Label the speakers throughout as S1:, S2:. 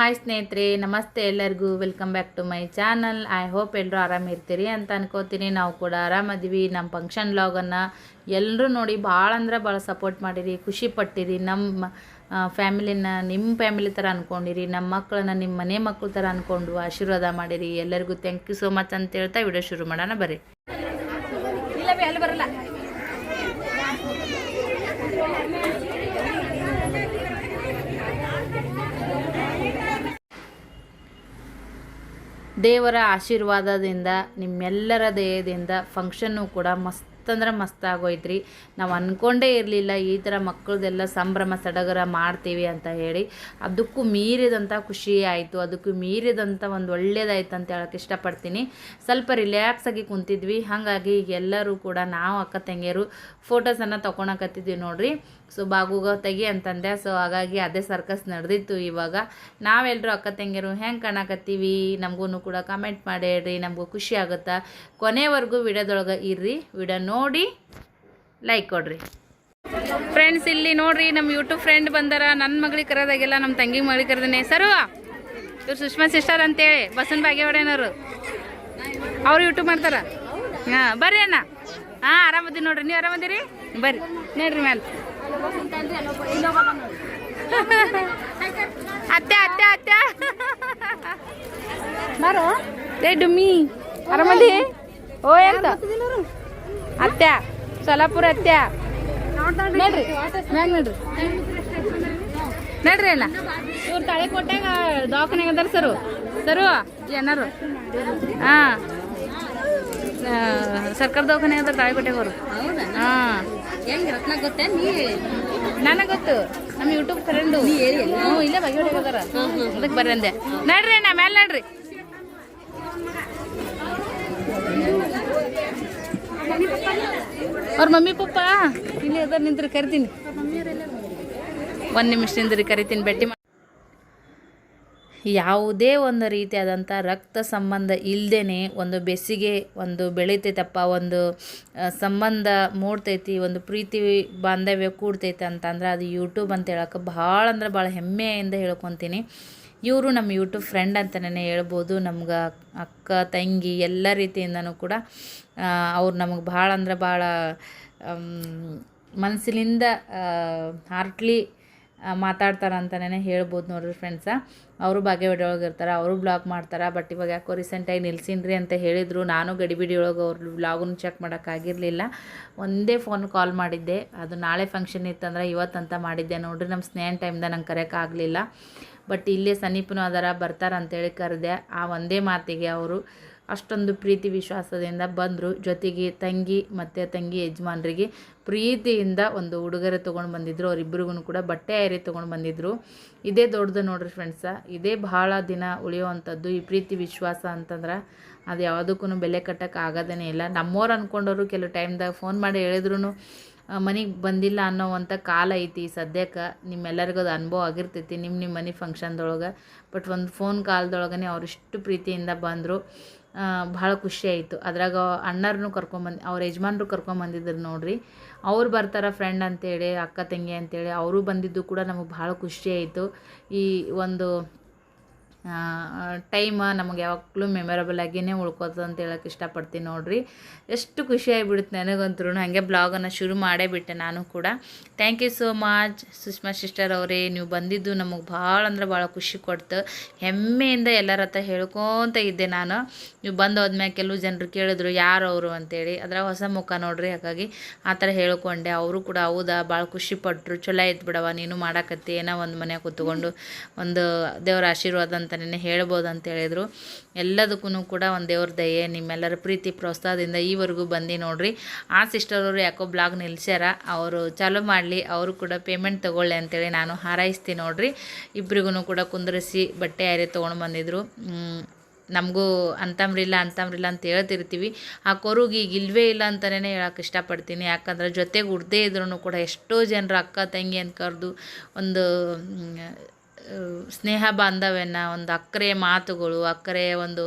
S1: Hi ಸ್ನೇಹಿತರೆ, ನಮಸ್ತೆ ಎಲ್ಲರಿಗೂ. Welcome back to my channel I hope ಎಲ್ಲರೂ ಆರಾಮಿರ್ತೀರಿ ಅಂತ ಅನ್ಕೋತೀನಿ. ನಾವು ಕೂಡ ಆರಾಮದೀವಿ. ನಮ್ಮ ಫಂಕ್ಷನ್ ಲಾಗನ್ನು ಎಲ್ಲರೂ ನೋಡಿ ಭಾಳ ಅಂದ್ರೆ ಭಾಳ ಸಪೋರ್ಟ್ ಮಾಡಿರಿ. ಖುಷಿ ಪಟ್ಟಿರಿ. ನಮ್ಮ ಫ್ಯಾಮಿಲಿನ ನಿಮ್ಮ ಫ್ಯಾಮಿಲಿ ಥರ ಅಂದ್ಕೊಂಡಿರಿ ನಮ್ಮ ಮಕ್ಕಳನ್ನ ನಿಮ್ಮ ಮನೆ ಮಕ್ಕಳ ಥರ ಅಂದ್ಕೊಂಡು ಆಶೀರ್ವಾದ ಮಾಡಿರಿ. ಎಲ್ಲರಿಗೂ ಥ್ಯಾಂಕ್ ಯು ಸೋ ಮಚ್ ಅಂತ ಹೇಳ್ತಾ ವಿಡಿಯೋ ಶುರು ಮಾಡೋಣ. ಬರ್ರಿ ಇಲ್ಲ ಬಿ ಅಲ್ಲಿ ಬರಲ್ಲ ದೇವರ ಆಶೀರ್ವಾದದಿಂದ, ನಿಮ್ಮೆಲ್ಲರ ದೇಹದಿಂದ ಫಂಕ್ಷನ್ನು ಕೂಡ ಮಸ್ತ್ ಅಂದ್ರೆ ಮಸ್ತ್ ಆಗೋಯ್ತ್ರಿ. ನಾವು ಅಂದ್ಕೊಂಡೇ ಇರಲಿಲ್ಲ, ಈ ಥರ ಮಕ್ಕಳದೆಲ್ಲ ಸಂಭ್ರಮ, ಸಡಗರ ಮಾಡ್ತೀವಿ ಅಂತ ಹೇಳಿ. ಅದಕ್ಕೂ ಮೀರಿದಂಥ ಖುಷಿ ಆಯಿತು, ಅದಕ್ಕೂ ಮೀರಿದಂಥ ಒಂದು ಒಳ್ಳೇದಾಯ್ತು ಅಂತ ಹೇಳಕ್ಕೆ ಇಷ್ಟಪಡ್ತೀನಿ. ಸ್ವಲ್ಪ ರಿಲ್ಯಾಕ್ಸ್ ಆಗಿ ಕುಂತಿದ್ವಿ. ಹಾಗಾಗಿ ಎಲ್ಲರೂ ಕೂಡ, ನಾವು ಅಕ್ಕ, ತಂಗಿಯರು ಫೋಟೋಸನ್ನು ತೊಗೊಳಕತ್ತಿದ್ವಿ ನೋಡ್ರಿ. ಸೊ ಬಾಗುಗ ತೆಗಿ ಅಂತಂದೆ. ಸೊ ಹಾಗಾಗಿ ಅದೇ ಸರ್ಕಸ್ ನಡೆದಿತ್ತು ಇವಾಗ. ನಾವೆಲ್ಲರೂ ಅಕ್ಕ ತಂಗಿಯರು ಹೆಂಗೆ ಕಾಣಕತ್ತೀವಿ? ನಮಗೂ ಕೂಡ ಕಮೆಂಟ್ ಮಾಡಿ ಹೇಳ್ರಿ ನಮಗೂ ಖುಷಿ ಆಗುತ್ತಾ? ಕೊನೆವರೆಗೂ ವಿಡಿಯೋದೊಳಗೆ ಇರ್ರಿ. ವಿಡಿಯೋ ನೋಡಿ ಲೈಕ್ ಕೊಡ್ರಿ. ಫ್ರೆಂಡ್ಸ್ ಇಲ್ಲಿ ನೋಡ್ರಿ ನಮ್ಮ ಯೂಟ್ಯೂಬ್ ಫ್ರೆಂಡ್ ಬಂದಾರ. ನನ್ನ ಮಗಳಿಗೆ ಕರೆದಾಗೆಲ್ಲ ನಮ್ಮ ತಂಗಿ ಮಗಳಿಗೆ ಕರೆದೇನೆ. ಸರು ಇವ್ರು ಸುಷ್ಮಾ ಸಿಸ್ಟರ್ ಅಂತೇಳಿ ಬಸನ್ ಬಾಗೇವಾಡೇನವರು ಅವ್ರು ಯೂಟ್ಯೂಬ್ ಮಾಡ್ತಾರ? ಹಾಂ, ಬರ್ರಿ ಅಣ್ಣ. ಹಾಂ ಆರಾಮದಿ ನೋಡ್ರಿ. ನೀವು ಆರಾಮದಿರಿ? ಬರ್ರಿ. ನೋಡ್ರಿ ಮ್ಯಾಲೆ. ಅತ್ತೆ ಅತ್ತೆ ಅತ್ತೆ. ಬಾರೋ. ಏ ಡುಮ್ಮಿ. ಆರಾಮದಿ ಓ, ಎಂತ? ಅತ್ತೆ, ಸೊಲಾಪುರ ಅತ್ತೆ. ನೋಡ್ರಿ, ಮ್ಯಾಗ ನೋಡ್ರಿ. ನೋಡ್ರಿ ಅಣ್ಣ ಇವ್ರು ತಳೆ ಕೊಟ್ಟಾಗ ದವಾಖಾನೆಗೆ ಅದಾರ ಸರು. ಸರು, ಏನಾರು? ಹಾಂ. ಸರ್ಕಾರ ದವಾಖಾನೆ ಅದ ತಾಳೆ ಕೊಟ್ಟಾಗ ಅವರು. ಹಾಂ.
S2: ಹೆಂಗ್ ರತ್ನ ಗೊತ್ತೇ? ನೀ
S1: ನನಗೆ ಗೊತ್ತು. ನಮ್ಮ ಯೂಟ್ಯೂಬ್ ಫ್ರೆಂಡು ಹ್ಞೂ ಇಲ್ಲೇ ಬಗ್ಗೆ ಅದಾರ ಅದಕ್ಕೆ ಬರ್ರಿ ಅಂದೆ. ನಡ್ರಿ ಅಣ್ಣ ಮೇಲೆ ನಡ್ರಿ. ಅವ್ರ ಮಮ್ಮಿ ಪಪ್ಪ ಇಲ್ಲಿ ಅದ ನಿಂತ್ರಿ ಕರಿತೀನಿ. ಒಂದು ನಿಮಿಷ ನಿಂದ್ರಿ ಕರಿತೀನಿ ಭೇಟಿ ಮಾ ಯಾವುದೇ ಒಂದು ರೀತಿಯಾದಂಥ ರಕ್ತ ಸಂಬಂಧ ಇಲ್ಲದೇ ಒಂದು ಬೆಸಿಗೆ ಒಂದು ಬೆಳಿತೈತಪ್ಪ, ಒಂದು ಸಂಬಂಧ ಮೂಡ್ತೈತಿ, ಒಂದು ಪ್ರೀತಿ ಬಾಂಧವ್ಯ ಕೂಡ್ತೈತೆ ಅಂತಂದ್ರೆ ಅದು ಯೂಟ್ಯೂಬ್ ಅಂತ ಹೇಳಕ್ಕೆ ಭಾಳ ಅಂದ್ರೆ ಭಾಳ ಹೆಮ್ಮೆಯಿಂದ ಹೇಳ್ಕೊತೀನಿ. ಇವರು ನಮ್ಮ ಯೂಟ್ಯೂಬ್ ಫ್ರೆಂಡ್ ಅಂತಲೇ ಹೇಳ್ಬೋದು. ನಮ್ಗೆ ಅಕ್ಕ, ತಂಗಿ ಎಲ್ಲ ರೀತಿಯಿಂದನೂ ಕೂಡ ಅವ್ರು ನಮಗೆ ಭಾಳ ಅಂದ್ರೆ ಭಾಳ ಮನಸ್ಸಿನಿಂದ ಹಾರ್ಟ್ಲಿ ಮಾತಾಡ್ತಾರೆ ಅಂತಲೇ ಹೇಳ್ಬೋದು ನೋಡ್ರಿ ಫ್ರೆಂಡ್ಸ ಅವರು ಬಾಗೇವಾಡಿ ಇರ್ತಾರೆ ಅವರು ಬ್ಲಾಗ್ ಮಾಡ್ತಾರೆ ಬಟ್ ಇವಾಗ ಯಾಕೋ ರೀಸೆಂಟಾಗಿ ನಿಲ್ಸಿನ್ರಿ ಅಂತ ಹೇಳಿದರು. ನಾನು ಗಡಿಬಿಡಿ ಒಳಗೆ ಅವ್ರ ಬ್ಲಾಗನ್ನು ಚೆಕ್ ಮಾಡೋಕ್ಕಾಗಿರಲಿಲ್ಲ ಒಂದೇ ಫೋನ್ ಕಾಲ್ ಮಾಡಿದ್ದೆ. ಅದು ನಾಳೆ ಫಂಕ್ಷನ್ ಇತ್ತಂದ್ರೆ ಇವತ್ತಂತ ಮಾಡಿದ್ದೆ. ನೋಡಿರಿ ನಮ್ಮ ಸ್ನೇಹ ಟೈಮ್ದ ನಂಗೆ ಕರೆಯೋಕ್ಕಾಗಲಿಲ್ಲ ಬಟ್ ಇಲ್ಲೇ ಸಮೀಪನೂ ಅದರ, ಬರ್ತಾರೆ ಅಂತೇಳಿ ಕರೆದೆ. ಆ ಒಂದೇ ಮಾತಿಗೆ ಅವರು ಅಷ್ಟೊಂದು ಪ್ರೀತಿ ವಿಶ್ವಾಸದಿಂದ ಬಂದರು. ಜೊತೆಗೆ ತಂಗಿ ಮತ್ತು ತಂಗಿ ಯಜಮಾನ್ರಿಗೆ ಪ್ರೀತಿಯಿಂದ ಒಂದು ಉಡುಗೊರೆ ತೊಗೊಂಡು ಬಂದಿದ್ರು. ಅವರಿಬ್ಬರಿಗೂ ಕೂಡ ಬಟ್ಟೆ ಏರಿ ತೊಗೊಂಡು ಬಂದಿದ್ರು. ಇದೇ ದೊಡ್ಡದು ನೋಡ್ರಿ ಫ್ರೆಂಡ್ಸ ಇದೇ ಬಹಳ ದಿನ ಉಳಿಯುವಂಥದ್ದು ಈ ಪ್ರೀತಿ ವಿಶ್ವಾಸ ಅಂತಂದ್ರೆ ಅದು ಯಾವುದಕ್ಕೂ ಬೆಲೆ ಕಟ್ಟಕ್ಕೆ ಆಗೋದೇ ಇಲ್ಲ. ನಮ್ಮವ್ರು ಅಂದ್ಕೊಂಡವರು ಕೆಲವು ಟೈಮ್ದಾಗ ಫೋನ್ ಮಾಡಿ ಹೇಳಿದ್ರು ಮನೆಗೆ ಬಂದಿಲ್ಲ ಅನ್ನೋವಂಥ ಕಾಲ ಐತಿ ಸದ್ಯಕ್ಕೆ. ನಿಮ್ಮೆಲ್ಲರಿಗೂ ಅದು ಅನುಭವ ಆಗಿರ್ತೈತಿ. ನಿಮ್ಮ ನಿಮ್ಮ ಮನೆ ಫಂಕ್ಷನ್ದೊಳಗೆ ಬಟ್ ಒಂದು ಫೋನ್ ಕಾಲ್ದೊಳಗನೆ ಅವರಿಷ್ಟು ಪ್ರೀತಿಯಿಂದ ಬಂದರು ಭಾಳ ಖುಷಿ ಆಯಿತು. ಅದ್ರಾಗ ಅಣ್ಣರನ್ನು ಕರ್ಕೊಂಬಂದು ಅವ್ರ ಯಜಮಾನ್ರು ಕರ್ಕೊಂಬಂದಿದ್ರು ನೋಡ್ರಿ. ಅವ್ರು ಬರ್ತಾರ ಫ್ರೆಂಡ್ ಅಂತೇಳಿ, ಅಕ್ಕ ತಂಗಿ ಅಂತೇಳಿ, ಅವರು ಬಂದಿದ್ದು ಕೂಡ ನಮಗೆ ಭಾಳ ಆಯಿತು. ಈ ಒಂದು ಟೈಮ್ ನಮಗೆ ಯಾವಾಗಲೂ ಮೆಮೊರಬಲ್ ಆಗಿಯೇ ಉಳ್ಕೋತದೆ ಅಂತ ಹೇಳಕ್ಕೆ ಇಷ್ಟಪಡ್ತೀನಿ ನೋಡಿರಿ. ಎಷ್ಟು ಖುಷಿ ಆಗಿಬಿಡುತ್ತೆ ನನಗಂತೂ ಹಾಗೆ ಬ್ಲಾಗನ್ನು ಶುರು ಮಾಡೇ ಬಿಟ್ಟೆ ನಾನು ಕೂಡ. Thank you so much Sushma sister ಅವರೇ. ನೀವು ಬಂದಿದ್ದು ನಮಗೆ ಭಾಳ ಅಂದ್ರೆ ಭಾಳ ಖುಷಿ ಕೊಡ್ತು. ಹೆಮ್ಮೆಯಿಂದ ಎಲ್ಲರ ಹತ್ರ ಹೇಳ್ಕೊತ ಇದ್ದೆ ನಾನು. ನೀವು ಬಂದು ಹೋದ್ಮ್ಯಾಗ ಕೆಲವು ಜನರು ಕೇಳಿದ್ರು ಯಾರು ಅವರು ಅಂತೇಳಿ. ಅದರ ಹೊಸ ಮುಖ ನೋಡ್ರಿ, ಹಾಗಾಗಿ ಆ ಥರ ಹೇಳ್ಕೊಂಡೆ. ಅವರು ಕೂಡ ಹೌದಾ, ಭಾಳ ಖುಷಿ ಪಟ್ಟರು ಚಲೋ ಆಯ್ತು ಬಿಡವ ನೀನು ಮಾಡಾಕತ್ತಿ. ಏನೋ ಒಂದು ಮನೆ ಕೂತ್ಕೊಂಡು ಒಂದು ದೇವರ ಆಶೀರ್ವಾದ ಅಂತಲೇ ಹೇಳ್ಬೋದು ಅಂತ ಹೇಳಿದರು ಎಲ್ಲದಕ್ಕೂ ಕೂಡ ಒಂದು ದೇವ್ರ ದಯೆ, ನಿಮ್ಮೆಲ್ಲರ ಪ್ರೀತಿ ಪ್ರೋತ್ಸಾಹದಿಂದ ಈವರೆಗೂ ಬಂದು ನೋಡಿರಿ. ಆ ಸಿಸ್ಟರ್ ಅವರು ಯಾಕೋ ಬ್ಲಾಗ್ ನಿಲ್ಸ್ಯಾರ, ಅವರು ಚಾಲೂ ಮಾಡಲಿ, ಅವರು ಕೂಡ ಪೇಮೆಂಟ್ ತೊಗೊಳ್ಳಿ ಅಂತೇಳಿ ನಾನು ಹಾರೈಸ್ತೀನಿ ನೋಡ್ರಿ. ಇಬ್ಬರಿಗೂ ಕೂಡ ಕುಂದ್ರಿಸಿ ಬಟ್ಟೆ ಯಾರೇ ತೊಗೊಂಡು ಬಂದಿದ್ರು. ನಮಗೂ ಅಂತಂಬ್ರಿಲ್ಲ ಅಂತಂಬ್ರಿಲ್ಲ ಅಂತ ಹೇಳ್ತಿರ್ತೀವಿ. ಆ ಕೊರುಗೆ ಈಗ ಇಲ್ವೇ ಇಲ್ಲ ಅಂತಲೇ ಹೇಳೋಕೆ ಇಷ್ಟಪಡ್ತೀನಿ. ಯಾಕಂದ್ರೆ ಜೊತೆಗೆ ಉಡ್ದೇ ಇದ್ರೂ ಕೂಡ ಎಷ್ಟೋ ಜನರು ಅಕ್ಕ, ತಂಗಿ ಅಂತ ಕರೆದು ಒಂದು ಸ್ನೇಹ ಬಾಂಧವ್ಯನ ಒಂದು ಅಕ್ಕರೆ ಮಾತುಗಳು, ಅಕ್ಕರೆ ಒಂದು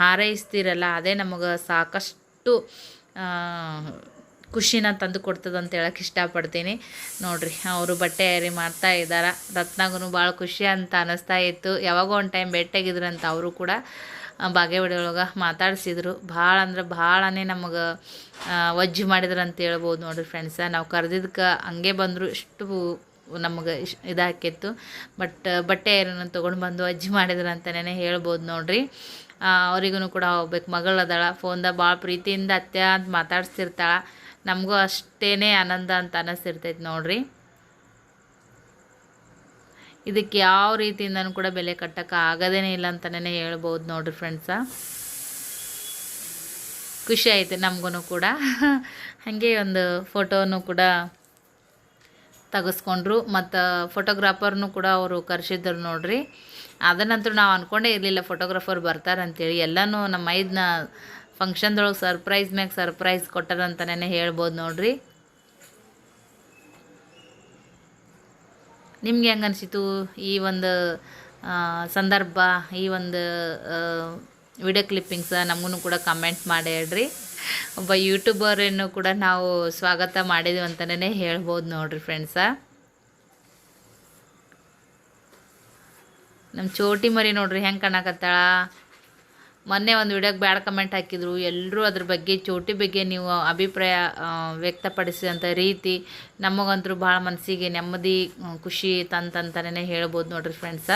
S1: ಹಾರೈಸ್ತಿರಲ್ಲ, ಅದೇ ನಮಗೆ ಸಾಕಷ್ಟು ಖುಷಿನ ತಂದು ಕೊಡ್ತದೆ ಅಂತ ಹೇಳಕ್ಕೆ ಇಷ್ಟಪಡ್ತೀನಿ. ನೋಡಿರಿ, ಅವರು ಬಟ್ಟೆ ಏರಿ ಮಾಡ್ತಾ ಇದ್ದಾರೆ. ರತ್ನಾಗೂ ಭಾಳ ಖುಷಿ ಅಂತ ಅನ್ನಿಸ್ತಾ ಇತ್ತು. ಯಾವಾಗೋ ಒಂದು ಟೈಮ್ ಭೇಟಿಯಾಗಿದ್ರಂತ ಅವರು ಕೂಡ ಬಾಗೇವಾಡಿ ಮಾತಾಡಿಸಿದ್ರು. ಭಾಳ ಅಂದ್ರೆ ಭಾಳನೇ ನಮಗೆ ವಜ್ಜಿ ಮಾಡಿದ್ರು ಅಂತ ಹೇಳ್ಬೋದು ನೋಡಿರಿ ಫ್ರೆಂಡ್ಸ ನಾವು ಕರೆದಿದ್ದಕ್ಕೆ ಹಂಗೆ ಬಂದರು, ಇಷ್ಟು ನಮಗೆ ಇಶ್ ಇದಾಕಿತ್ತು. ಬಟ್ ಬಟ್ಟೆ ಏನನ್ನು ತೊಗೊಂಡು ಬಂದು ಅಜ್ಜಿ ಮಾಡಿದ್ರು ಅಂತಲೇ ಹೇಳ್ಬೋದು ನೋಡ್ರಿ. ಅವರಿಗೂ ಕೂಡ ಹೋಗ್ಬೇಕು ಮಗಳು ಫೋನ್ದಾಗ ಭಾಳ ಪ್ರೀತಿಯಿಂದ ಅತ್ತೆ ಅಂತ ಮಾತಾಡ್ಸ್ತಿರ್ತಾಳ ನಮಗೂ ಅಷ್ಟೇ ಆನಂದ ಅಂತ ಅನ್ನಿಸ್ತಿರ್ತೈತೆ ನೋಡ್ರಿ. ಇದಕ್ಕೆ ಯಾವ ರೀತಿಯಿಂದನೂ ಕೂಡ ಬೆಲೆ ಕಟ್ಟಕ್ಕೆ ಆಗೋದೇ ಇಲ್ಲ ಅಂತಲೇ ಹೇಳ್ಬೋದು ನೋಡ್ರಿ ಫ್ರೆಂಡ್ಸ ಖುಷಿ ಆಯಿತು ನಮಗೂ ಕೂಡ. ಹಾಗೆ ಒಂದು ಫೋಟೋನು ಕೂಡ ತೆಗೆಸ್ಕೊಂಡ್ರು. ಮತ್ತು ಫೋಟೋಗ್ರಾಫರ್ನು ಕೂಡ ಅವರು ಕರೆಸಿದ್ರು ನೋಡ್ರಿ. ಅದನ್ನಂತೂ ನಾವು ಅಂದ್ಕೊಂಡೇ ಇರಲಿಲ್ಲ ಫೋಟೋಗ್ರಾಫರ್ ಬರ್ತಾರಂತೇಳಿ ಎಲ್ಲನೂ ನಮ್ಮ ಐದನ್ನ ಫಂಕ್ಷನ್ದೊಳಗೆ ಸರ್ಪ್ರೈಸ್ ಮ್ಯಾಗೆ ಸರ್ಪ್ರೈಸ್ ಕೊಟ್ಟಾರಂತಲೇ ಹೇಳ್ಬೋದು ನೋಡ್ರಿ. ನಿಮ್ಗೆ ಹೆಂಗೆ ಅನಿಸಿತು ಈ ಒಂದು ಸಂದರ್ಭ, ಈ ಒಂದು ವಿಡಿಯೋ ಕ್ಲಿಪ್ಪಿಂಗ್ಸ ನಮಗೂ ಕೂಡ ಕಮೆಂಟ್ ಮಾಡಿ ಹೇಳ್ರಿ. ಒಬ್ಬ ಯೂಟ್ಯೂಬರನ್ನು ಕೂಡ ನಾವು ಸ್ವಾಗತ ಮಾಡಿದ್ವಿ ಅಂತಲೇ ಹೇಳ್ಬೋದು ನೋಡ್ರಿ ಫ್ರೆಂಡ್ಸ ನಮ್ಮ ಚೋಟಿ ಮರಿ ನೋಡ್ರಿ ಹೆಂಗೆ ಕಾಣಕತ್ತಾಳ? ಮೊನ್ನೆ ಒಂದು ವಿಡಿಯೋಗೆ ಬ್ಯಾಡ್ ಕಮೆಂಟ್ ಹಾಕಿದ್ರು. ಎಲ್ಲರೂ ಅದ್ರ ಬಗ್ಗೆ, ಚೋಟಿ ಬಗ್ಗೆ ನೀವು ಅಭಿಪ್ರಾಯ ವ್ಯಕ್ತಪಡಿಸಿದಂಥ ರೀತಿ ನಮಗಂತೂ ಭಾಳ ಮನಸ್ಸಿಗೆ ನೆಮ್ಮದಿ ಖುಷಿ ತಂತಂತಲೇ ಹೇಳ್ಬೋದು ನೋಡ್ರಿ ಫ್ರೆಂಡ್ಸ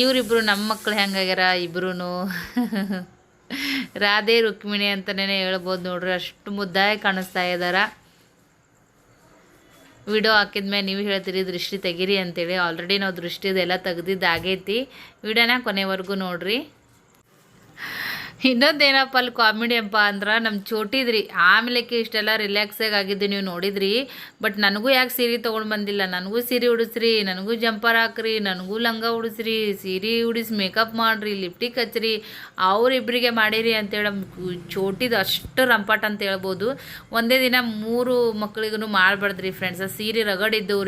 S1: ಇವರಿಬ್ಬರು ನಮ್ಮ ಮಕ್ಕಳು ಹೆಂಗಾಗ್ಯಾರ ಇಬ್ರು ರಾಧೆ ರುಕ್ಮಿಣಿ ಅಂತಲೇ ಹೇಳ್ಬೋದು ನೋಡ್ರಿ, ಅಷ್ಟು ಮುದ್ದಾಗಿ ಕಾಣಿಸ್ತಾ ಇದ್ದಾರ? ವಿಡಿಯೋ ಹಾಕಿದ್ಮೇಲೆ ನೀವು ಹೇಳ್ತೀರಿ, ದೃಷ್ಟಿ ತೆಗೀರಿ ಅಂತೇಳಿ. ಆಲ್ರೆಡಿ ನಾವು ದೃಷ್ಟಿದೆಲ್ಲ ತೆಗ್ದಿದ್ದು ಆಗೈತಿ. ವಿಡಿಯೋನ ಕೊನೆವರೆಗೂ ನೋಡ್ರಿ. ಇನ್ನೊಂದೇನಪ್ಪ ಅಲ್ಲಿ ಕಾಮಿಡಿ ಅಪ್ಪ ಅಂದ್ರೆ ನಮ್ಮ ಚೋಟಿದ್ರಿ. ಆಮೇಲೆಕ್ಕೆ ಇಷ್ಟೆಲ್ಲ ರಿಲ್ಯಾಕ್ಸಾಗಿ ಆಗಿದ್ದು ನೀವು ನೋಡಿದ್ರಿ. ಬಟ್ ನನಗೂ ಯಾಕೆ ಸೀರೆ ತೊಗೊಂಡು ಬಂದಿಲ್ಲ? ನನಗೂ ಸೀರೆ ಉಡಿಸ್ರಿ, ನನಗೂ ಜಂಪರ್ ಹಾಕ್ರಿ, ನನಗೂ ಲಂಗ ಉಡಿಸ್ರಿ, ಸೀರೆ ಉಡಿಸಿ ಮೇಕಪ್ ಮಾಡಿರಿ ಲಿಪ್ಟಿಕ್ ಹಚ್ಚಿರಿ ಅವರಿಬ್ಬರಿಗೆ ಮಾಡಿರಿ ಅಂತೇಳಿ ಚೋಟಿದು ಅಷ್ಟು ರಂಪಾಟ ಅಂತ ಹೇಳ್ಬೋದು. ಒಂದೇ ದಿನ ಮೂರು ಮಕ್ಕಳಿಗೂ ಮಾಡಬಾರ್ದ್ರಿ ಫ್ರೆಂಡ್ಸ್ ಸೀರೆ ರಗಡಿದ್ದವು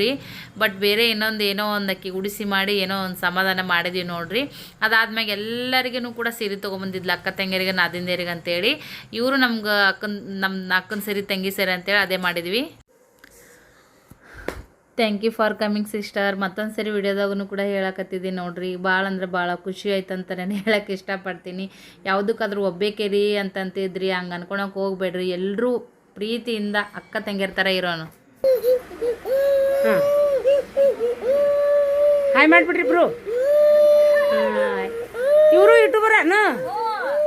S1: ಬಟ್ ಬೇರೆ ಇನ್ನೊಂದು ಏನೋ ಒಂದು ಅಕ್ಕಿ ಉಡಿಸಿ ಮಾಡಿ ಏನೋ ಒಂದು ಸಮಾಧಾನ ಮಾಡಿದ್ವಿ ನೋಡ್ರಿ. ಅದಾದ್ಮೇಲೆ ಎಲ್ಲರಿಗೂ ಕೂಡ ಸೀರೆ ತೊಗೊಂಬಂದಿದ್ಲು ಅಕ್ಕ ತಂಗಿಯರಿಗೆ ನಾದಿಂದೇರಿಗೆ ಅಂತೇಳಿ ಇವರು ನಮ್ಗೆ ಅಕ್ಕನ ನಮ್ಮ ಅಕ್ಕನ ಸರಿ ತಂಗಿ ಸರಿ ಅಂತೇಳಿ ಅದೇ ಮಾಡಿದ್ವಿ. Thank you for coming sister ಮತ್ತೊಂದು ಸರಿ ವಿಡಿಯೋದಾಗೂ ಕೂಡ ಹೇಳಕತ್ತಿದ್ದೀನಿ ನೋಡ್ರಿ. ಭಾಳ ಅಂದ್ರೆ ಭಾಳ ಖುಷಿ ಆಯ್ತು ಅಂತಲೇ ಹೇಳಕ್ಕೆ ಇಷ್ಟಪಡ್ತೀನಿ. ಯಾವುದಕ್ಕಾದ್ರೂ ಒಬ್ಬೇಕೇರಿ ಅಂತಂತಿದ್ರಿ ಹಂಗೆ ಅನ್ಕೊಳಕ್ಕೆ ಹೋಗ್ಬೇಡ್ರಿ. ಎಲ್ಲರೂ ಪ್ರೀತಿಯಿಂದ ಅಕ್ಕ ತಂಗಿಯರ ಥರ ಇರೋನು.
S3: ಹಾಯ್ ಮಾಡ್ಬಿಡ್ರಿ ಇಬ್ರು ಇವರು ಯೂಟ್ಯೂಬರ್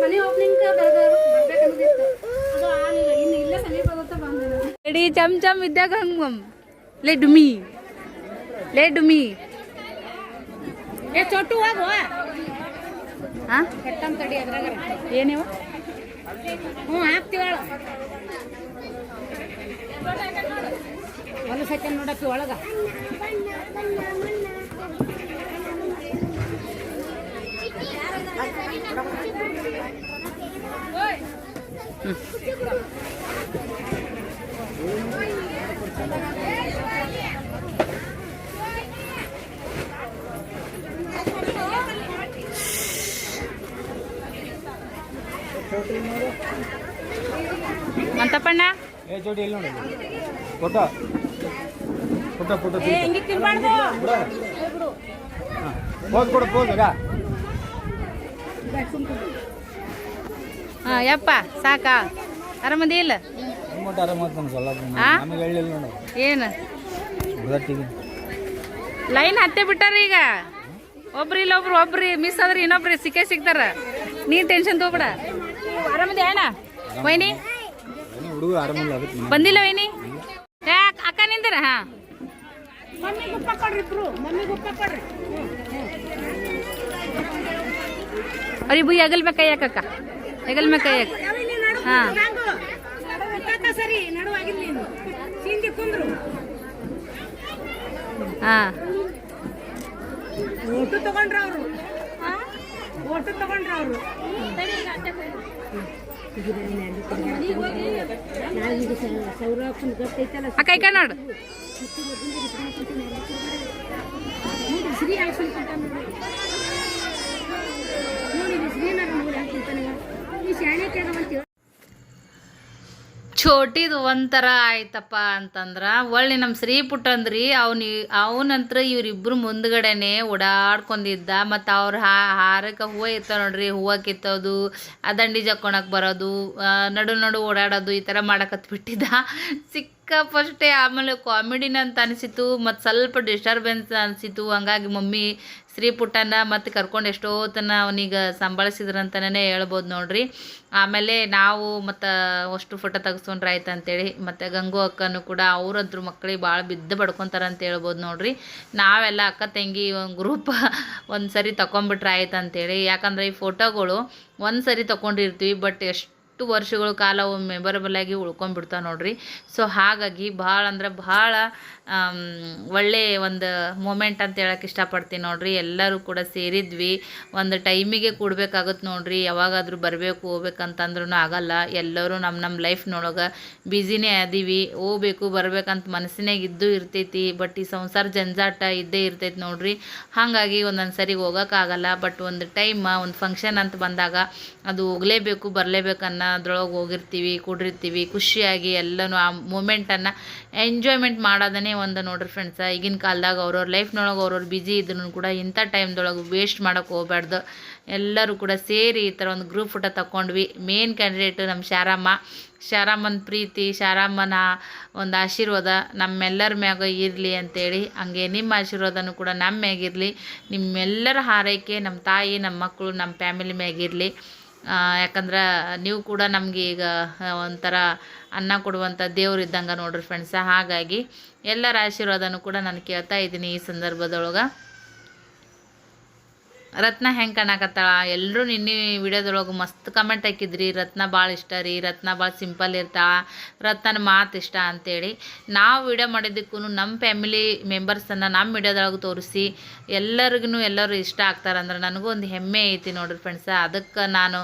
S2: ಮನೆ ಓಪನಿಂಗ್ ಅದು ಆಗಲಿಲ್ಲ. ಇನ್ನು ಇಲ್ಲೇ ಸಮೀಪ ಗೊತ್ತಾ ಬಂದ
S1: ರೆಡಿ ಚಮ್ ಚಮ್ ಇದ್ದಾಗ ಹಂಗೆ ಲೇ ಡುಮಿ. ಲೇ ಡುಮಿ.
S3: ಏ ಚೊಟ್ಟು ಹೋಗು.
S1: ಹಾಂ
S3: ತಡಿ ಅದ್ರಾಗ
S1: ಏನಿವ
S3: ಹ್ಞೂ ಹಾಕ್ತೀವಳ ಒಂದು ಸೆಕೆಂಡ್ ನೋಡಪ್ಪಿ ಒಳಗ
S1: ಮಂತಪ್ಪಣ್ಣ?
S4: ಏ ಜೋಡಿ ಇಲ್ಲಿ ನೋಡಿ. ಫೋಟೋ ಫೋಟೋ ಫೋಟೋ
S3: ಏ ಹಿಂಗೆ ತಿನ್ಬಾರ್ದು.
S4: ಪೋಸ್ ಕೊಡು ಪೋಸ್ ಈಗ
S1: ಹಾಂ ಯಪ್ಪ ಸಾಕಾ? ಆರಾಮದಿ ಇಲ್ಲ? ಏನು? ಲೈನ್ ಹತ್ತೆ ಬಿಟ್ಟಾರ ಈಗ? ಒಬ್ರು ಇಲ್ಲ ಒಬ್ರು ಒಬ್ರು ಮಿಸ್ ಆದ್ರೆ ಇನ್ನೊಬ್ರಿ ಸಿಕ್ಕೇ ಸಿಗ್ತಾರ. ನೀನ್ ಟೆನ್ಷನ್ ತಗೋಬೇಡ. ಆರಾಮದಿ ಅಣ್ಣ? ವೈನಿ? ಬಂದಿಲ್ಲ ವೈನಿ? ಯಾಕೆ ಅಕ್ಕ ನಿಂತಾರ ಹಾ.
S3: ಮಮ್ಮಿಗೆ ಗುಪ್ಪ ಕೊಡ್ರಿ ಇಬ್ರು. ಮಮ್ಮಿಗೆ ಗುಪ್ಪ ಕೊಡ್ರಿ.
S1: ಹೆಗಲ್ ಮೇಲೆ ಕೈ ಹಾಕ. ಹಾ.
S3: ಸರಿ ನಡುವಾಗಿರ್ಲಿ ನೀನು. ಹಿಂದೆ ಕುಂದ್ರು.
S1: ಹಾಂ.
S3: ಓಟು ತಗೊಂಡ್ರ ಅವರು. ಓಟು ತಗೊಂಡ್ರ ಅವರು. ಸೌರಪ್ಪನ ಗೊತ್ತೈತಲ್ಲ
S1: ಅಕ್ಕ ಈ ಕಡೆ ನೋಡು
S3: ನೋಡಿ. ಶ್ರೀ ಹಾಕ್ಸ್ಕೊಂಡ್ ಕುಂತಾನ ನೋಡಿ ನೋಡಿ ಇಲ್ಲಿ ಶ್ರೀನಾಥ ನೋಡಿ ಹಾಕ್ಕೊಂತಾನೆ ಈ ಶಾಣೆ ಕೇಳವಂತ
S1: ಚೋಟಿದು ಒಂಥರ ಆಯ್ತಪ್ಪ ಅಂತಂದ್ರೆ, ಒಳ್ಳೆ ನಮ್ಮ ಶ್ರೀ ಪುಟ್ಟಂದ್ರಿ ಅವ್ನು ಅವನಂತ್ರ ಇವ್ರಿಬ್ರು ಮುಂದ್ಗಡೆನೆ ಓಡಾಡ್ಕೊಂಡಿದ್ದ, ಮತ್ತು ಅವ್ರ ಹಾರಕ್ಕೆ ಹೂವು ಇರ್ತಾವ ನೋಡ್ರಿ, ಹೂವು ಕಿತ್ತೋದು, ಆ ದಂಡಿ ಜಕ್ಕೊಳಕ್ಕೆ ಬರೋದು ನಡು ನಡು ಓಡಾಡೋದು ಈ ಥರ ಮಾಡಕತ್ ಬಿಟ್ಟಿದ್ದ. ಫಸ್ಟೇ ಆಮೇಲೆ ಕಾಮಿಡಿನ ಅಂತ ಅನಿಸಿತು ಮತ್ತು ಸ್ವಲ್ಪ ಡಿಸ್ಟರ್ಬೆನ್ಸ್ ಅನಿಸಿತು ಹಂಗಾಗಿ ಮಮ್ಮಿ ಶ್ರೀ ಪುಟ್ಟನ ಮತ್ತು ಕರ್ಕೊಂಡು ಎಷ್ಟೋ ತನ ಅವನಿಗೆ ಸಂಬಳಿಸಿದ್ರಂತನೇ ಹೇಳ್ಬೋದು ನೋಡ್ರಿ. ಆಮೇಲೆ ನಾವು ಮತ್ತು ಅಷ್ಟು ಫೋಟೋ ತೆಗೆಸ್ಕೊಂಡ್ರೆ ಆಯ್ತು ಅಂತೇಳಿ ಮತ್ತು ಗಂಗು ಅಕ್ಕನೂ ಕೂಡ ಅವರದ್ರ ಮಕ್ಕಳಿಗೆ ಭಾಳ ಬಿದ್ದು ಬಡ್ಕೊತಾರೆ ಅಂತ ಹೇಳ್ಬೋದು ನೋಡ್ರಿ. ನಾವೆಲ್ಲ ಅಕ್ಕ ತಂಗಿ ಒಂದು ಗ್ರೂಪ್ ಒಂದು ಸರಿ ತೊಗೊಂಬಿಟ್ರೆ ಆಯ್ತು ಅಂತೇಳಿ. ಯಾಕಂದ್ರೆ ಈ ಫೋಟೋಗಳು ಒಂದು ಸರಿ ತೊಗೊಂಡಿರ್ತೀವಿ ಬಟ್ ಎಷ್ಟು ಎಷ್ಟು ವರ್ಷಗಳ ಕಾಲ ಅವು ಮೆಮೊರಬಲ್ ಆಗಿ ಉಳ್ಕೊಂಡ್ಬಿಡ್ತಾವೆ ನೋಡ್ರಿ. ಸೊ ಹಾಗಾಗಿ ಭಾಳ ಅಂದ್ರೆ ಭಾಳ ಒಳ್ಳೆ ಒಂದು ಮೂಮೆಂಟ್ ಅಂತ ಹೇಳಕ್ಕೆ ಇಷ್ಟಪಡ್ತೀನಿ ನೋಡ್ರಿ. ಎಲ್ಲರೂ ಕೂಡ ಸೇರಿದ್ವಿ. ಒಂದು ಟೈಮಿಗೆ ಕೂಡಬೇಕಾಗುತ್ತೆ ನೋಡ್ರಿ. ಯಾವಾಗಾದರೂ ಬರಬೇಕು ಹೋಗ್ಬೇಕಂತಂದ್ರೂ ಆಗಲ್ಲ. ಎಲ್ಲರೂ ನಮ್ಮ ನಮ್ಮ ಲೈಫ್ನೊಳಗೆ ಬ್ಯುಸಿನೇ ಅದೀವಿ. ಹೋಗ್ಬೇಕು, ಬರಬೇಕಂತ ಮನಸ್ಸಿನಾಗ ಇದ್ದು ಇರ್ತೈತಿ. ಬಟ್ ಈ ಸಂಸಾರ ಜಂಜಾಟ ಇದ್ದೇ ಇರ್ತೈತಿ ನೋಡ್ರಿ. ಹಾಗಾಗಿ ಒಂದೊಂದು ಸರಿ ಹೋಗೋಕ್ಕಾಗಲ್ಲ ಬಟ್ ಒಂದು ಟೈಮ್ ಒಂದು ಫಂಕ್ಷನ್ ಅಂತ ಬಂದಾಗ ಅದು ಹೋಗಲೇಬೇಕು, ಬರಲೇಬೇಕು ಅನ್ನೋದ್ರೊಳಗೆ ಹೋಗಿರ್ತೀವಿ, ಕೂಡಿರ್ತೀವಿ. ಖುಷಿಯಾಗಿ ಎಲ್ಲನೂ ಆ ಮೂಮೆಂಟನ್ನು ಎಂಜಾಯ್ಮೆಂಟ್ ಮಾಡೋದನ್ನೇ ಒಂದು ನೋಡ್ರಿ ಫ್ರೆಂಡ್ಸ ಈಗಿನ ಕಾಲದಾಗ ಅವ್ರವ್ರ ಲೈಫ್ನೊಳಗೆ ಅವ್ರವ್ರ ಬ್ಯುಸಿ ಇದ್ರೂ ಕೂಡ ಇಂಥ ಟೈಮ್ದೊಳಗೆ ವೇಸ್ಟ್ ಮಾಡೋಕೆ ಹೋಗ್ಬಾರ್ದು ಎಲ್ಲರೂ ಕೂಡ ಸೇರಿ ಈ ಥರ ಒಂದು ಗ್ರೂಪ್ ಫೋಟೋ ತಗೊಂಡ್ವಿ ಮೇನ್ ಕ್ಯಾಂಡಿಡೇಟ್ ನಮ್ಮ ಶಾರಮ್ಮ. ಶಾರಮ್ಮನ ಪ್ರೀತಿ, ಶಾರಮ್ಮನ ಒಂದು ಆಶೀರ್ವಾದ ನಮ್ಮೆಲ್ಲರ ಮ್ಯಾಗ ಇರಲಿ ಅಂತೇಳಿ ಹಂಗೆ ನಿಮ್ಮ ಆಶೀರ್ವಾದನೂ ಕೂಡ ನಮ್ಮ ಮ್ಯಾಗಿರಲಿ. ನಿಮ್ಮೆಲ್ಲರ ಹಾರೈಕೆ ನಮ್ಮ ತಾಯಿ ನಮ್ಮ ಮಕ್ಕಳು ನಮ್ಮ ಫ್ಯಾಮಿಲಿ ಮ್ಯಾಗಿರಲಿ. ಯಾಕಂದ್ರೆ ನೀವು ಕೂಡ ನಮಗೆ ಈಗ ಒಂಥರ ಅನ್ನ ಕೊಡುವಂಥ ದೇವ್ರು ಇದ್ದಂಗೆ ನೋಡ್ರಿ ಫ್ರೆಂಡ್ಸ ಹಾಗಾಗಿ ಎಲ್ಲರ ಆಶೀರ್ವಾದನೂ ಕೂಡ ನಾನು ಕೇಳ್ತಾ ಇದ್ದೀನಿ ಈ ಸಂದರ್ಭದೊಳಗೆ. ರತ್ನ ಹೆಂಗೆ ಕಾಣಕತ್ತಾಳ? ಎಲ್ಲರೂ ನಿನ್ನೆ ವಿಡಿಯೋದೊಳಗೆ ಮಸ್ತ್ ಕಮೆಂಟ್ ಹಾಕಿದ್ರಿ. ರತ್ನ ಭಾಳ ಇಷ್ಟ ರೀ. ರತ್ನ ಭಾಳ ಸಿಂಪಲ್ ಇರ್ತಾಳ. ರತ್ನನ ಮಾತು ಇಷ್ಟ ಅಂತೇಳಿ ನಾವು ವಿಡಿಯೋ ಮಾಡಿದ್ದಕ್ಕೂ ನಮ್ಮ ಫ್ಯಾಮಿಲಿ ಮೆಂಬರ್ಸನ್ನು ನಮ್ಮ ವಿಡಿಯೋದೊಳಗೆ ತೋರಿಸಿ ಎಲ್ಲರಿಗೂ ಎಲ್ಲರೂ ಇಷ್ಟ ಆಗ್ತಾರಂದ್ರೆ ನನಗೂ ಒಂದು ಹೆಮ್ಮೆ ಐತಿ ನೋಡ್ರಿ ಫ್ರೆಂಡ್ಸ ಅದಕ್ಕೆ ನಾನು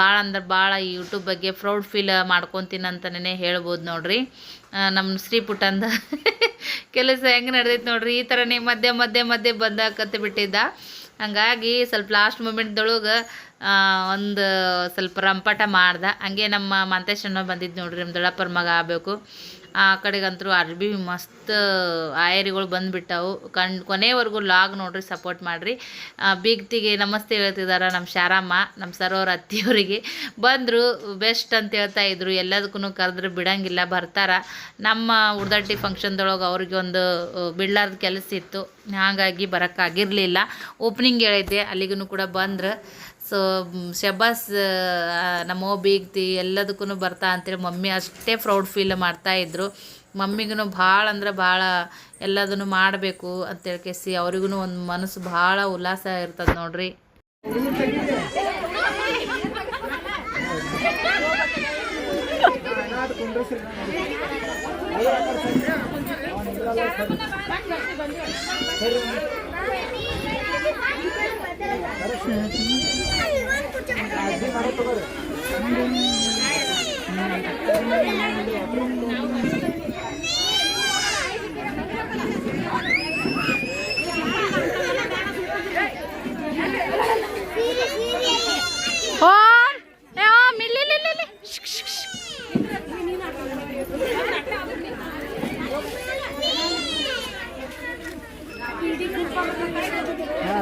S1: ಭಾಳ ಅಂದ್ರೆ ಭಾಳ ಯೂಟ್ಯೂಬ್ ಬಗ್ಗೆ ಪ್ರೌಡ್ ಫೀಲ್ ಮಾಡ್ಕೊತೀನಿ ಅಂತಲೇ ಹೇಳ್ಬೋದು ನೋಡ್ರಿ. ನಮ್ಮ ಶ್ರೀ ಪುಟ್ಟಂದ ಕೆಲಸ ಹೆಂಗೆ ನಡೆದೈತೆ ನೋಡ್ರಿ. ಈ ಥರನೇ ಮಧ್ಯೆ ಮಧ್ಯೆ ಮಧ್ಯೆ ಬಂದ ಕತ್ತು ಬಿಟ್ಟಿದ್ದ ಹಂಗಾಗಿ ಸ್ವಲ್ಪ ಲಾಸ್ಟ್ ಮೂಮೆಂಟ್ದೊಳಗೆ ಒಂದು ಸ್ವಲ್ಪ ರಂಪಾಟ ಮಾಡ್ದೆ. ಹಂಗೆ ನಮ್ಮ ಮಂತೇಶಣ್ಣ ಬಂದಿದ್ದು ನೋಡ್ರಿ, ನಮ್ಮ ದೊಡ್ಡಪ್ಪರ ಮಗ ಆಗಬೇಕು. ಆ ಕಡೆಗಂತೂ ಅರ್ಬಿ ಮಸ್ತ್ ಆಯರಿಗಳು ಬಂದುಬಿಟ್ಟವು. ಕಣ್ ಕೊನೆವರೆಗೂ ಲಾಗ್ ನೋಡ್ರಿ ಸಪೋರ್ಟ್ ಮಾಡಿರಿ. ಬೀಗ್ತಿಗೆ ನಮಸ್ತೆ ಹೇಳ್ತಿದ್ದಾರೆ ನಮ್ಮ ಶಾರಮ್ಮ ನಮ್ಮ ಸರೋವರ ಅತ್ತಿಯವರಿಗೆ. ಬಂದರು ಬೆಸ್ಟ್ ಅಂತ ಹೇಳ್ತಾ ಇದ್ರು. ಎಲ್ಲದಕ್ಕೂ ಕರೆದ್ರೆ ಬಿಡಂಗಿಲ್ಲ, ಬರ್ತಾರ. ನಮ್ಮ ಉಡ್ದಟ್ಟಿ ಫಂಕ್ಷನ್ದೊಳಗೆ ಅವ್ರಿಗೆ ಒಂದು ಬಿಡ್ಲಾರ್ದ ಕೆಲಸ ಇತ್ತು. ಹಾಗಾಗಿ ಬರೋಕ್ಕಾಗಿರಲಿಲ್ಲ ಓಪನಿಂಗ್ ಹೇಳೈತೆ ಅಲ್ಲಿಗೂ ಕೂಡ ಬಂದ್ರು. ಸೊ ಶಬಾಸ್ ನಮ್ಮ ಬೀಗ್ತಿ ಎಲ್ಲದಕ್ಕೂ ಬರ್ತಾ ಅಂತೇಳಿ ಮಮ್ಮಿ ಅಷ್ಟೇ ಪ್ರೌಡ್ ಫೀಲ್ ಮಾಡ್ತಾಯಿದ್ರು ಮಮ್ಮಿಗೂ ಭಾಳ ಅಂದ್ರೆ ಭಾಳ ಎಲ್ಲದನ್ನು ಮಾಡಬೇಕು ಅಂತೇಳಿ ಕೇಸಿ ಅವ್ರಿಗೂ ಒಂದು ಮನಸ್ಸು ಭಾಳ ಉಲ್ಲಾಸ ಇರ್ತದೆ ನೋಡ್ರಿ मिले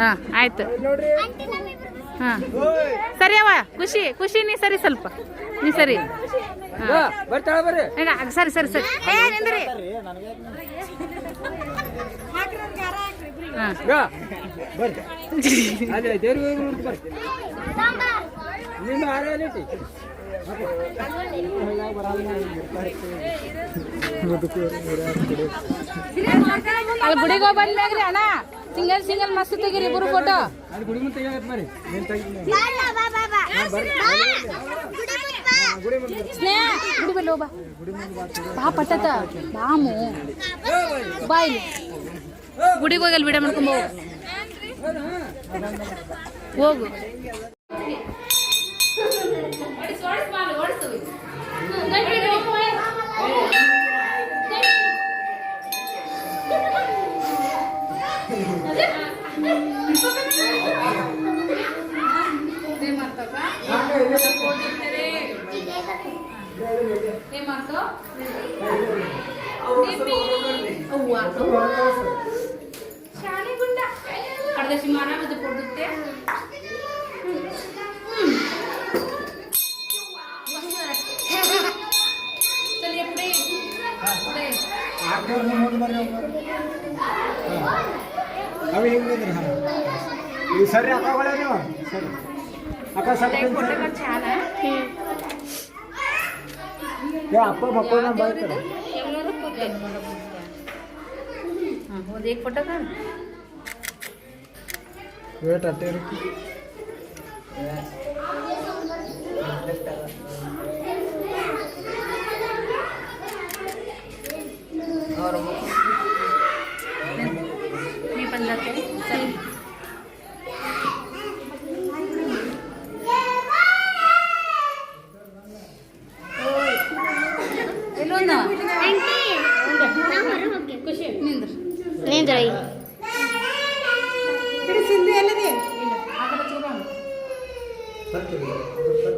S4: ಹಾಂ
S1: ಆಯ್ತು. ಹಾಂ. ಸರಿ ಅವ ಖುಷಿ ಖುಷಿ ನೀ ಸರಿ ಸ್ವಲ್ಪ. ನೀ ಸರಿ. ಸರಿ ಸರಿ ಸರಿ. ಏ ನಿಂದ್ರಿ.
S4: ಬರ್ರಿ.
S1: ಅಲ್ಲಿ ಗುಡಿಗೆ ಹೋಗಿ ಅಣ್ಣ. ಸಿಂಗಲ್ ಸಿಂಗಲ್ ಮಸ್ತ್ ತೆಗೀರಿ ಗುರು ಫೋಟೋ ಸ್ನೇಹ, ಗುಡಿ ಬಾ. ಪಟ್ಟತ ಬಾಮು. ಬಾ ಇಲ್ಲಿ. ಗುಡಿಗೆ ಹೋಗಿ ಅಲ್ಲಿ ವಿಡಿಯೋ ಹೋಗು. ಹೋಗು. ಶಾಲೆಗುಂಡ ಅರ್ಧ ಸಿಂಹಾನ ಅದು ಕೊಡುತ್ತೆ
S4: ಅವು ಹೆಂಗಿದ್ರಿ ಹಾಂ ಈ ಸರಿ ಅಕ್ಕ ಒಳ್ಳೆ ನೀವು ಸರಿ ಅಕ್ಕ ಸರಿ ಅಪ್ಪ ಮಕ್ಕಳನ್ನ
S1: ಬರ್ತಾರೆ एक फ़ोटो का वेट आते रुकी ನಿಂದ್ರಿ ಅದರ ಚೂರು ಕೂಸಿರಿ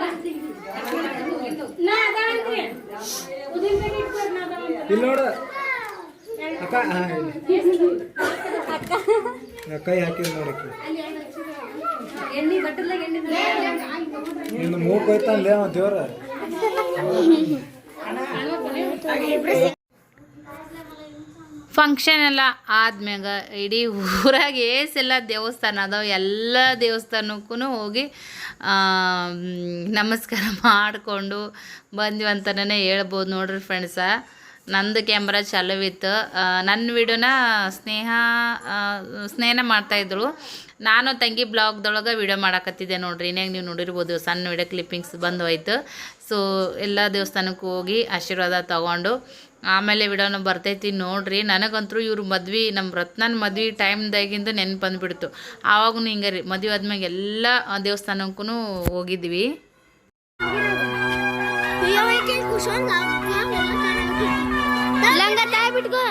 S4: ಅಕ್ಕ. ಕೈ ನೋಡಕ್ಕೆ. ನಿನ್ನ ದೇವ್ರ?
S1: ಫಂಕ್ಷನ್ ಎಲ್ಲ ಆದ್ಮ್ಯಾಗ ಇಡೀ ಊರಾಗ ಏಸೆಲ್ಲ ದೇವಸ್ಥಾನ ಅದಾವ. ಎಲ್ಲ ದೇವಸ್ಥಾನಕ್ಕೂ ಹೋಗಿ ನಮಸ್ಕಾರ ಮಾಡಿಕೊಂಡು ಬಂದ್ವಿ ಅಂತಲೇ ಹೇಳ್ಬೋದು ನೋಡ್ರಿ ಫ್ರೆಂಡ್ಸ ನಂದು ಕ್ಯಾಮ್ರಾ ಆ, ನನ್ನ ವಿಡಿಯೋನ ಸ್ನೇಹ ಸ್ನೇಹ ಮಾಡ್ತಾಯಿದ್ರು ನಾನು ತಂಗಿ ಬ್ಲಾಗ್ದೊಳಗೆ ವಿಡಿಯೋ ಮಾಡಕತ್ತಿದ್ದೆ ನೋಡ್ರಿ. ಇನ್ಯಾಗ ನೀವು ನೋಡಿರ್ಬೋದು ಸಣ್ಣ ವಿಡಿಯೋ ಕ್ಲಿಪ್ಪಿಂಗ್ಸ್ ಬಂದು ಹೋಯ್ತು. ಸೊ ಎಲ್ಲ ದೇವಸ್ಥಾನಕ್ಕೆ ಹೋಗಿ ಆಶೀರ್ವಾದ ತಗೊಂಡು ಆಮೇಲೆ ವಿಡಿಯೋನ ಬರ್ತೈತಿ ನೋಡ್ರಿ. ನನಗಂತೂ ಇವರು ಮದ್ವೆ ನಮ್ಮ ರತ್ನನ ಮದ್ವೆ ಟೈಮ್ದಾಗಿಂದ ನೆನ್ಪು ಬಂದುಬಿಡ್ತು ಆವಾಗೂ ಹಿಂಗೆ ರೀ ಮದುವೆ ಆದ್ಮ್ಯಾಗ ಎಲ್ಲ ದೇವಸ್ಥಾನಕ್ಕೂ ಹೋಗಿದ್ವಿ.
S3: ಲಂಗ ತಾಯಿ ಬಿಟ್ಕೋ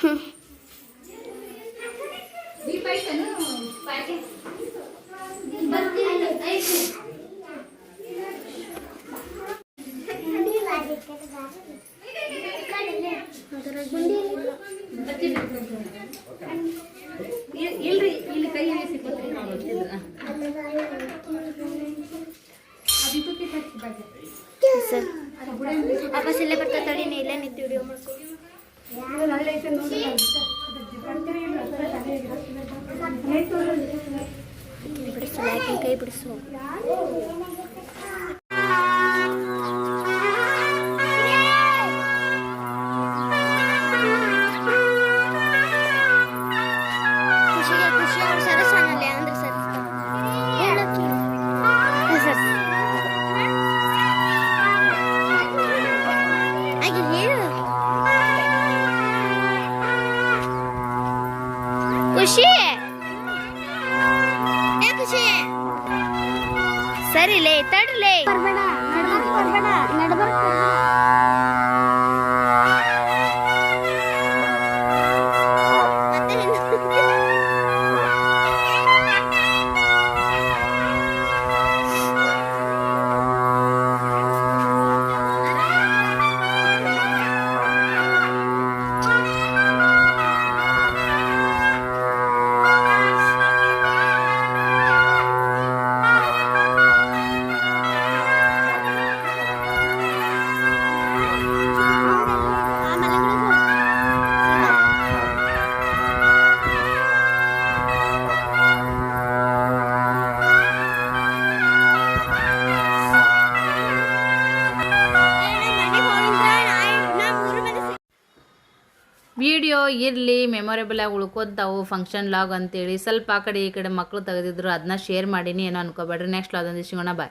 S5: Hm. ಇರಲಿ ಮೆಮೊರೇಬಲ್ ಆಗಿ ಉಳ್ಕೊತಾವು ಫಂಕ್ಷನ್ ಲಾಗ್ ಅಂತೇಳಿ. ಸ್ವಲ್ಪ ಆ ಕಡೆ ಈ ಕಡೆ ಮಕ್ಕಳು ತೆಗೆದಿದ್ರು ಅದನ್ನ ಶೇರ್ ಮಾಡೀನಿ ಏನೋ ಅನ್ಕೋಬೇಡ್ರಿ. ನೆಕ್ಸ್ಟ್ ಲಾಗಂದು ಸಿಗೋಣ ಬಾಯ್